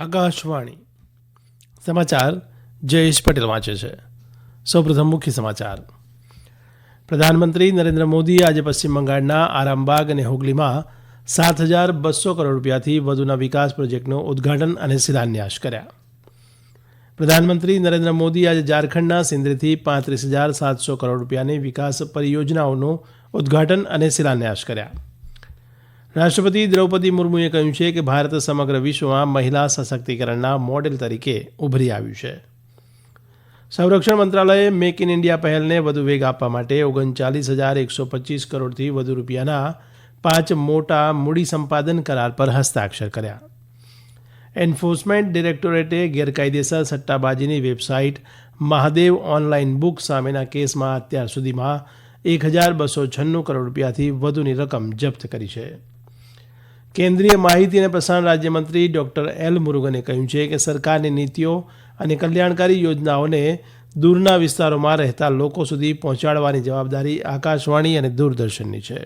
આકાશવાણી સમાચાર જયેશ પટેલ વાંચે છે. સૌપ્રથમ મુખ્ય સમાચાર. પ્રધાનમંત્રી નરેન્દ્ર મોદી આજે પશ્ચિમ બંગાળના આરામબાગ અને હુગલીમાં સાત હજાર બસો કરોડ રૂપિયાથી વધુના વિકાસ પ્રોજેક્ટનું ઉદ્ઘાટન અને શિલાન્યાસ કર્યા. પ્રધાનમંત્રી નરેન્દ્ર મોદી આજે ઝારખંડના સિંદ્રીથી પાંત્રીસ હજાર સાતસો કરોડ રૂપિયાની વિકાસ પરિયોજનાઓનું ઉદ્ઘાટન અને શિલાન્યાસ કર્યા. રાષ્ટ્રપતિ દ્રૌપદી મુર્મુએ કહ્યું છે કે ભારત સમગ્ર વિશ્વમાં મહિલા સશક્તિકરણના મોડેલ તરીકે ઉભરી આવ્યું છે. સંરક્ષણ મંત્રાલયે મેક ઇન ઇન્ડિયા પહેલને વધુ વેગ આપવા માટે ઓગણચાલીસ હજાર એકસો પચીસ કરોડથી વધુ રૂપિયાના પાંચ મોટા મૂડી સંપાદન કરાર પર હસ્તાક્ષર કર્યા. એન્ફોર્સમેન્ટ ડિરેક્ટોરેટે ગેરકાયદેસર સટ્ટાબાજીની વેબસાઇટ મહાદેવ ઓનલાઈન બુક સામેના કેસમાં અત્યાર સુધીમાં એક હજાર બસો છન્નું કરોડ રૂપિયાથી વધુની રકમ જપ્ત કરી છે. કેન્દ્રીય માહિતી અને પ્રસારણ રાજ્યમંત્રી ડોક્ટર એલ મુરુગને કહ્યું છે કે સરકારની નીતિઓ અને કલ્યાણકારી યોજનાઓને દૂરના વિસ્તારોમાં રહેતા લોકો સુધી પહોંચાડવાની જવાબદારી આકાશવાણી અને દૂરદર્શનની છે.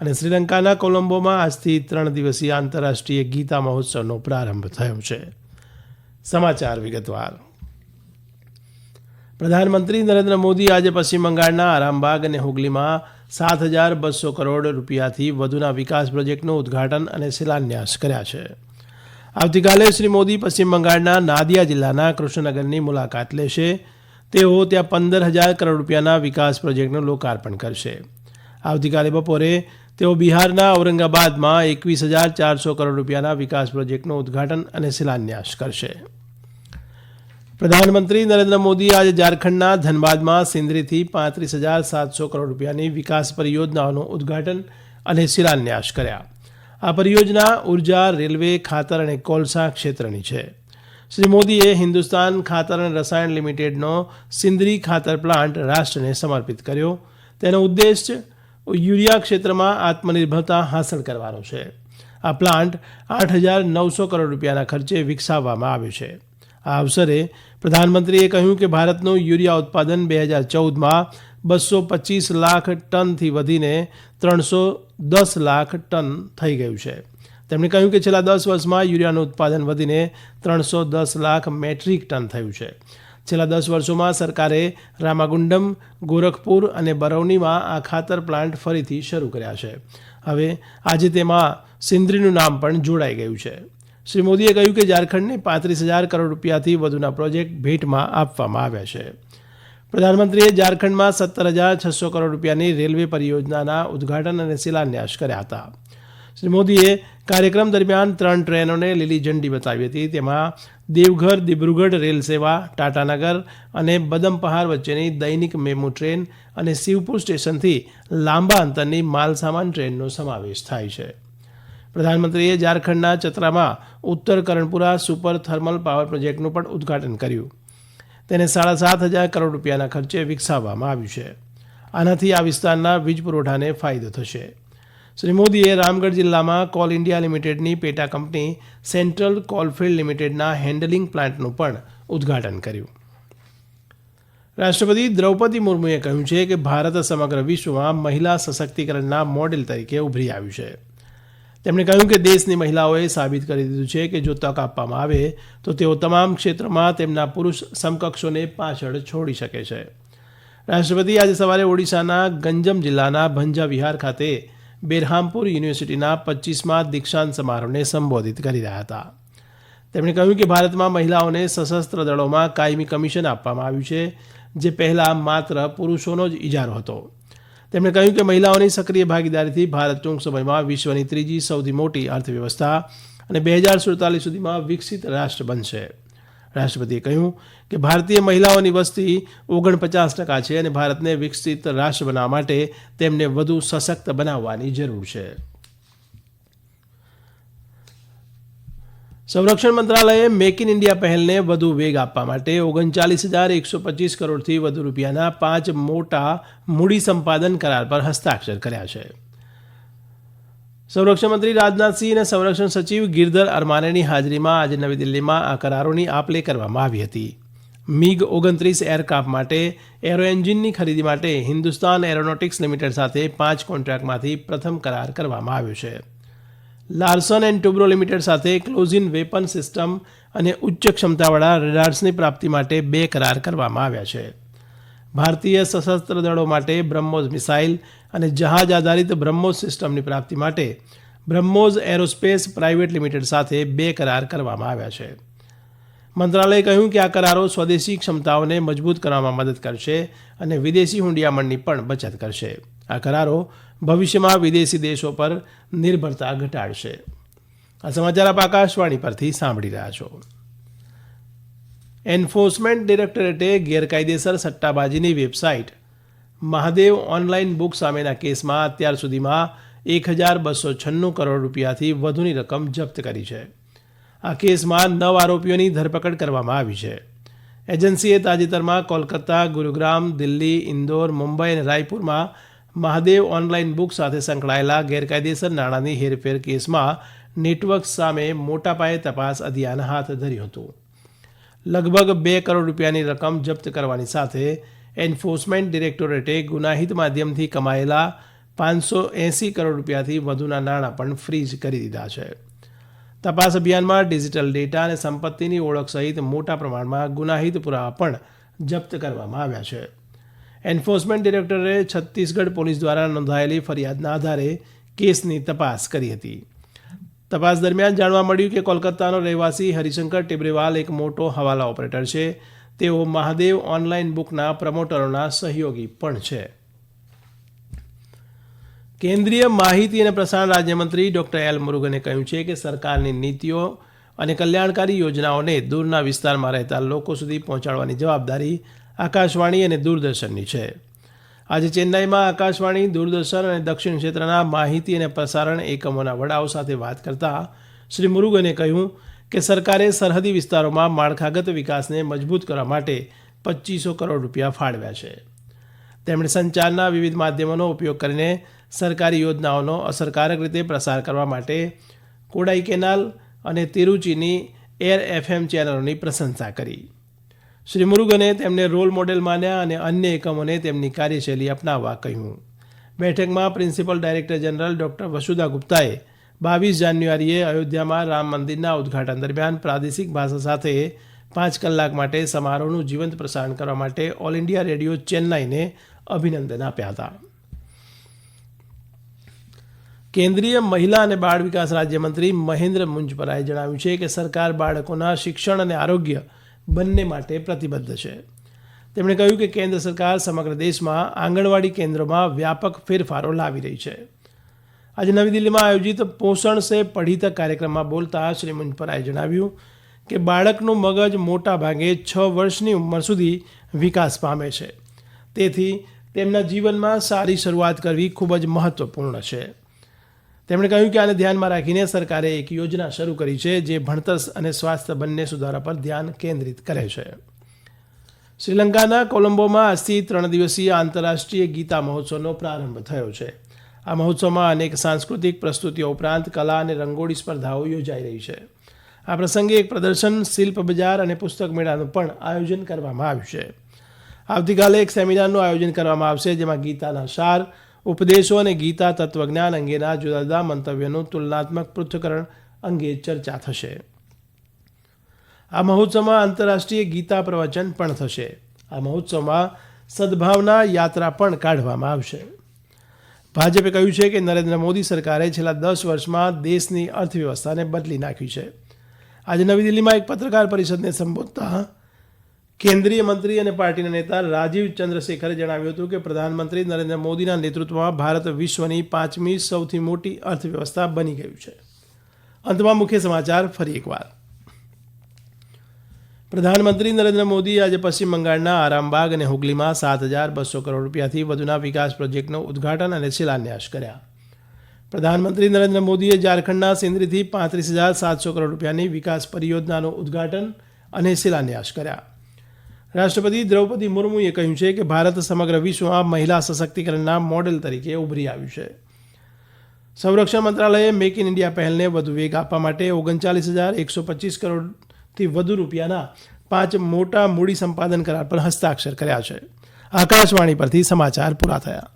અને શ્રીલંકાના કોલંબોમાં આજથી ત્રણ દિવસીય આંતરરાષ્ટ્રીય ગીતા મહોત્સવનો પ્રારંભ થયો છે. સમાચાર વિગતવાર. પ્રધાનમંત્રી નરેન્દ્ર મોદી આજે પશ્ચિમ બંગાળના આરામબાગ અને હુગલીમાં સાત હજાર બસો કરોડ રૂપિયાથી વધુના વિકાસ પ્રોજેક્ટનું ઉદ્ઘાટન અને શિલાન્યાસ કર્યા છે. આવતીકાલે શ્રી મોદી પશ્ચિમ બંગાળના નાદિયા જિલ્લાના કૃષ્ણનગરની મુલાકાત લેશે. તેઓ ત્યાં પંદર હજાર કરોડ રૂપિયાના વિકાસ પ્રોજેક્ટનું લોકાર્પણ કરશે. આવતીકાલે બપોરે તેઓ બિહારના ઔરંગાબાદમાં એકવીસ હજાર ચારસો કરોડ રૂપિયાના વિકાસ પ્રોજેક્ટનું ઉદ્ઘાટન અને શિલાન્યાસ કરશે. પ્રધાનમંત્રી નરેન્દ્ર મોદી આજે ઝારખંડના ધનબાદમાં સિંદરીથી પાંત્રીસ હજાર સાતસો કરોડ રૂપિયાની વિકાસ પરિયોજનાઓનું ઉદ્ઘાટન અને શિલાન્યાસ કર્યા. આ પરિયોજના ઊર્જા, રેલવે, ખાતર અને કોલસા ક્ષેત્રની છે. શ્રી મોદીએ હિન્દુસ્તાન ખાતર અને રસાયણ લિમિટેડનો સિંદરી ખાતર પ્લાન્ટ રાષ્ટ્રને સમર્પિત કર્યો. તેનો ઉદ્દેશ યુરિયા ક્ષેત્રમાં આત્મનિર્ભરતા હાંસલ કરવાનો છે. આ પ્લાન્ટ આઠ હજાર નવસો કરોડ રૂપિયાના ખર્ચે વિકસાવવામાં આવ્યો છે. આ અવસરે પ્રધાનમંત્રીએ કહ્યું કે ભારતનું યુરિયા ઉત્પાદન બે હજાર ચૌદમાં બસો પચીસ લાખ ટનથી વધીને ત્રણસો દસ લાખ ટન થઈ ગયું છે. તેમણે કહ્યું કે છેલ્લા દસ વર્ષમાં યુરિયાનું ઉત્પાદન વધીને ત્રણસો દસ લાખ મેટ્રિક ટન થયું છે. છેલ્લા દસ વર્ષોમાં સરકારે રામાગુંડમ, ગોરખપુર અને બરૌનીમાં આ ખાતર પ્લાન્ટ ફરીથી શરૂ કર્યા છે. હવે આજે તેમાં સિંદ્રીનું નામ પણ જોડાઈ ગયું છે. શ્રી મોદીએ કહ્યું કે ઝારખંડને પાંત્રીસ હજાર કરોડ રૂપિયાથી વધુના પ્રોજેક્ટ ભેટમાં આપવામાં આવ્યા છે. પ્રધાનમંત્રીએ ઝારખંડમાં સત્તર હજાર છસો કરોડ રૂપિયાની રેલવે પરિયોજનાના ઉદ્ઘાટન અને શિલાન્યાસ કર્યા હતા. શ્રી મોદીએ કાર્યક્રમ દરમિયાન ત્રણ ટ્રેનોને લીલી ઝંડી બતાવી હતી. તેમાં દેવઘર, દિબ્રુગઢ રેલ સેવા ટાટાનગર અને બદમપહાર વચ્ચેની દૈનિક મેમુ ટ્રેન અને શિવપુર સ્ટેશનથી લાંબા અંતરની માલસામાન ટ્રેનનો સમાવેશ થાય છે. પ્રધાનમંત્રીએ ઝારખંડના ચતરામાં ઉત્તર કરણપુરા સુપર થર્મલ પાવર પ્રોજેક્ટનું પણ ઉદ્ઘાટન કર્યું. તેને સાડા સાત હજાર કરોડ રૂપિયાના ખર્ચે વિકસાવવામાં આવ્યું છે. આનાથી આ વિસ્તારના વીજ પુરવઠાને ફાયદો થશે. શ્રી મોદીએ રામગઢ જિલ્લામાં કોલ ઇન્ડિયા લિમિટેડની પેટા કંપની સેન્ટ્રલ કોલફિલ્ડ લિમિટેડના હેન્ડલિંગ પ્લાન્ટનું પણ ઉદ્ઘાટન કર્યું. રાષ્ટ્રપતિ દ્રૌપદી મુર્મુએ કહ્યું છે કે ભારત સમગ્ર વિશ્વમાં મહિલા સશક્તિકરણના મોડેલ તરીકે ઉભરી આવ્યું છે. તેમણે કહ્યું કે દેશની મહિલાઓએ સાબિત કરી દીધું છે કે જો તક આપવામાં આવે, તો તેઓ તમામ ક્ષેત્રમાં તેમના પુરુષ સમકક્ષોને પાછળ છોડી શકે છે. રાષ્ટ્રપતિ આજે સવારે ઓડિશાના ગંજમ જિલ્લાના ભંજા વિહાર ખાતે બેરહામપુર યુનિવર્સિટીના પચીસમા દીક્ષાંત સમારોહને સંબોધિત કરી રહ્યા હતા. તેમણે કહ્યું કે ભારતમાં મહિલાઓને સશસ્ત્ર દળોમાં કાયમી કમિશન આપવામાં આવ્યું છે, જે પહેલાં માત્ર પુરુષોનો જ ઇજારો હતો. તેમણે કહ્યું કે મહિલાઓની સક્રિય ભાગીદારીથી ભારત ટૂંક સમયમાં વિશ્વની ત્રીજી સૌથી મોટી અર્થવ્યવસ્થા અને બે હજાર સુડતાલીસ સુધીમાં વિકસિત રાષ્ટ્ર બનશે. રાષ્ટ્રપતિએ કહ્યું કે ભારતીય મહિલાઓની વસ્તી ઓગણપચાસ ટકા છે અને ભારતને વિકસિત રાષ્ટ્ર બનાવવા માટે તેમને વધુ સશક્ત બનાવવાની જરૂર છે. સંરક્ષણ મંત્રાલયે મેક ઇન ઇન્ડિયા પહેલને વધુ વેગ આપવા માટે ઓગણચાલીસ હજાર એકસો પચીસ કરોડથી વધુ રૂપિયાના પાંચ મોટા મૂડી સંપાદન કરાર પર હસ્તાક્ષર કર્યા છે. સંરક્ષણ મંત્રી રાજનાથસિંહ અને સંરક્ષણ સચિવ ગિરધર અરમાનેની હાજરીમાં આજે નવી દિલ્હીમાં આ કરારોની આપ લે કરવામાં આવી હતી. મિગ ઓગણત્રીસ એરક્રાફ્ટ માટે એરો એન્જિનની ખરીદી માટે હિન્દુસ્તાન એરોનોટિક્સ લિમિટેડ સાથે પાંચ કોન્ટ્રાક્ટમાંથી પ્રથમ કરાર કરવામાં આવ્યો છે. લાર્સન એન્ડ ટુબ્રો લિમિટેડ સાથે ક્લોઝિન વેપન સિસ્ટમ અને ઉચ્ચ ક્ષમતાવાળા રેડાર્સની પ્રાપ્તિ માટે બે કરાર કરવામાં આવ્યા છે. ભારતીય સશસ્ત્ર દળો માટે બ્રહ્મોઝ મિસાઇલ અને જહાજ આધારિત બ્રહ્મોઝ સિસ્ટમની પ્રાપ્તિ માટે બ્રહ્મોઝ એરોસ્પેસ પ્રાઇવેટ લિમિટેડ સાથે બે કરાર કરવામાં આવ્યા છે. મંત્રાલયે કહ્યું કે આ કરારો સ્વદેશી ક્ષમતાઓને મજબૂત કરવામાં મદદ કરશે અને વિદેશી હુંડિયામણની પણ બચત કરશે. આ કરારો ભવિષ્યમાં વિદેશી દેશો પર નિર્ભરતા ઘટાડશે. આ સમાચાર આપ આકાશવાણી પરથી સાંભળી રહ્યા છો. એન્ફોર્સમેન્ટ ડિરેક્ટરેટે ગેરકાયદેસર સટ્ટાબાજીની વેબસાઇટ મહાદેવ ઓનલાઈન બુક સામેના કેસમાં અત્યાર સુધીમાં એક હજાર બસો છન્નું કરોડ રૂપિયાથી વધુની રકમ જપ્ત કરી છે. આ કેસમાં નવ આરોપીઓની ધરપકડ કરવામાં આવી છે. એજન્સીએ તાજેતરમાં કોલકાતા, ગુરુગ્રામ, દિલ્હી, ઇન્દોર, મુંબઈ અને રાયપુરમાં મહાદેવ ઓનલાઈન બુક સાથે સંકળાયેલા ગેરકાયદેસર નાણાંની હેરફેર કેસમાં નેટવર્ક સામે મોટા પાયે તપાસ અભિયાન હાથ ધર્યું હતું. લગભગ બે કરોડ રૂપિયાની રકમ જપ્ત કરવાની સાથે એન્ફોર્સમેન્ટ ડિરેક્ટોરેટે ગુનાહિત માધ્યમથી કમાયેલા પાંચસો એંસી કરોડ રૂપિયાથી વધુના નાણાં પણ ફ્રીઝ કરી દીધા છે. તપાસ અભિયાનમાં ડિજિટલ ડેટા અને સંપત્તિની ઓળખ સહિત મોટા પ્રમાણમાં ગુનાહિત પુરાવા પણ જપ્ત કરવામાં આવ્યા છે. એન્ફોર્સમેન્ટ ડિરેક્ટરે છત્તીસગઢ પોલીસ દ્વારા નોંધાયેલી ફરિયાદના આધારે કેસની તપાસ કરી હતી. તપાસ દરમિયાન જાણવા મળ્યું કે કોલકાતાનો રહેવાસી હરિશંકર ટેબરેવાલ એક મોટો હવાલા ઓપરેટર છે. તેઓ મહાદેવ ઓનલાઈન બુકના પ્રમોટરોના સહયોગી પણ છે. કેન્દ્રીય માહિતી અને પ્રસારણ રાજ્યમંત્રી ડોક્ટર એલ મુરુગને કહ્યું છે કે સરકારની નીતિઓ અને કલ્યાણકારી યોજનાઓને દૂરના વિસ્તારમાં રહેતા લોકો સુધી પહોંચાડવાની જવાબદારી આકાશવાણી અને દૂરદર્શનની છે. આજે ચેન્નાઈમાં આકાશવાણી, દૂરદર્શન અને દક્ષિણ ક્ષેત્રના માહિતી અને પ્રસારણ એકમોના વડાઓ સાથે વાત કરતા શ્રી મુરુગને કહ્યું કે સરકારે સરહદી વિસ્તારોમાં માળખાગત વિકાસને મજબૂત કરવા માટે પચીસો કરોડ રૂપિયા ફાળવ્યા છે. તેમણે સંચારના વિવિધ માધ્યમોનો ઉપયોગ કરીને સરકારી યોજનાઓનો અસરકારક રીતે પ્રસાર કરવા માટે કોડાઈ કેનાલ અને તિરુચીની એર એફએમ ચેનલોની પ્રશંસા કરી. શ્રી મુરુગને તેમને રોલ મોડેલ માન્યા અને અન્ય એકમોને તેમની કાર્યશૈલી અપનાવવા કહ્યું. બેઠકમાં principal director general doctor Vasudha ગુપ્તાએ બાવીસ જાન્યુઆરીએ અયોધ્યામાં રામ મંદિરના ઉદ્ઘાટન દરમિયાન પ્રાદેશિક ભાષા સાથે પાંચ કલાક માટે સમારોહનું જીવંત પ્રસારણ કરવા માટે ઓલ ઇન્ડિયા રેડિયો ચેન્નાઈને અભિનંદન આપ્યા હતા. કેન્દ્રીય મહિલા અને બાળ વિકાસ રાજ્યમંત્રી મહેન્દ્ર મુંજપરાએ જણાવ્યું છે કે સરકાર બાળકોના શિક્ષણ અને આરોગ્ય બંને માટે પ્રતિબદ્ધ છે. તેમણે કહ્યું કે કેન્દ્ર સરકાર સમગ્ર દેશમાં આંગણવાડી કેન્દ્રોમાં વ્યાપક ફેરફારો લાવી રહી છે. આજે નવી દિલ્હીમાં આયોજિત પોષણ સે પઢી તક કાર્યક્રમમાં બોલતા શ્રી મુંજપરાએ જણાવ્યું કે બાળકનું મગજ મોટા ભાગે છ વર્ષની ઉંમર સુધી વિકાસ પામે છે. તેથી તેમના જીવનમાં સારી શરૂઆત કરવી ખૂબ જ મહત્વપૂર્ણ છે. તેમણે કહ્યું કે આને ધ્યાનમાં રાખીને સરકારે એક યોજના શરૂ કરી છે જે ભણતર અને સ્વાસ્થ્ય બંને સુધારા પર ધ્યાન કેન્દ્રિત કરે છે. શ્રીલંકાના કોલંબોમાં આજથી ત્રણ દિવસીય આંતરરાષ્ટ્રીય ગીતા મહોત્સવનો પ્રારંભ થયો છે. આ મહોત્સવમાં અનેક સાંસ્કૃતિક પ્રસ્તુતિઓ ઉપરાંત કલા અને રંગોળી સ્પર્ધાઓ યોજાઈ રહી છે. આ પ્રસંગે એક પ્રદર્શન, શિલ્પ બજાર અને પુસ્તક મેળાનું પણ આયોજન કરવામાં આવ્યું છે. આવતીકાલે એક સેમિનારનું આયોજન કરવામાં આવશે જેમાં ગીતાના સાર ઉપદેશો અને ગીતા તત્વજ્ઞાન અંગેના જુદા જુદા મંતવ્યોનું તુલનાત્મક પૃથ્થકરણ અંગે ચર્ચા થશે આ મહોત્સવમાં આંતરરાષ્ટ્રીય ગીતા પ્રવચન પણ થશે આ મહોત્સવમાં સદભાવના યાત્રા પણ કાઢવામાં આવશે ભાજપે કહ્યું છે કે નરેન્દ્ર મોદી સરકારે છેલ્લા દસ વર્ષમાં દેશની અર્થવ્યવસ્થાને બદલી નાખી છે આજે નવી દિલ્હીમાં એક પત્રકાર પરિષદને સંબોધતા કેન્દ્રીય મંત્રી અને પાર્ટીના નેતા રાજીવ ચંદ્રશેખરે જણાવ્યું હતું કે પ્રધાનમંત્રી નરેન્દ્ર મોદીના નેતૃત્વમાં ભારત વિશ્વની પાંચમી સૌથી મોટી અર્થવ્યવસ્થા બની ગયું છે. અંતમાં મુખ્ય સમાચાર ફરી એકવાર. પ્રધાનમંત્રી નરેન્દ્ર મોદી આજે પશ્ચિમ બંગાળના આરામબાગ અને હુગલીમાં સાત હજાર બસો કરોડ રૂપિયાથી વધુના વિકાસ પ્રોજેક્ટનું ઉદ્ઘાટન અને શિલાન્યાસ કર્યા. પ્રધાનમંત્રી નરેન્દ્ર મોદીએ ઝારખંડના સિંદરીથી પાંત્રીસ હજાર સાતસો કરોડ રૂપિયાની વિકાસ પરિયોજનાનું ઉદ્ઘાટન અને શિલાન્યાસ કર્યા. રાષ્ટ્રપતિ દ્રૌપદી મુર્મુએ કહ્યું છે કે ભારત સમગ્ર વિશ્વમાં મહિલા સશક્તિકરણના મોડેલ તરીકે ઉભરી આવ્યું છે. સંરક્ષણ મંત્રાલયે મેક ઇન ઇન્ડિયા પહેલને વધુ વેગ આપવા માટે ઓગણચાલીસ હજાર એકસો પચીસ કરોડથી વધુ રૂપિયાના પાંચ મોટા મૂડી સંપાદન કરાર પર હસ્તાક્ષર કર્યા છે. આકાશવાણી પરથી સમાચાર પૂરા થયા.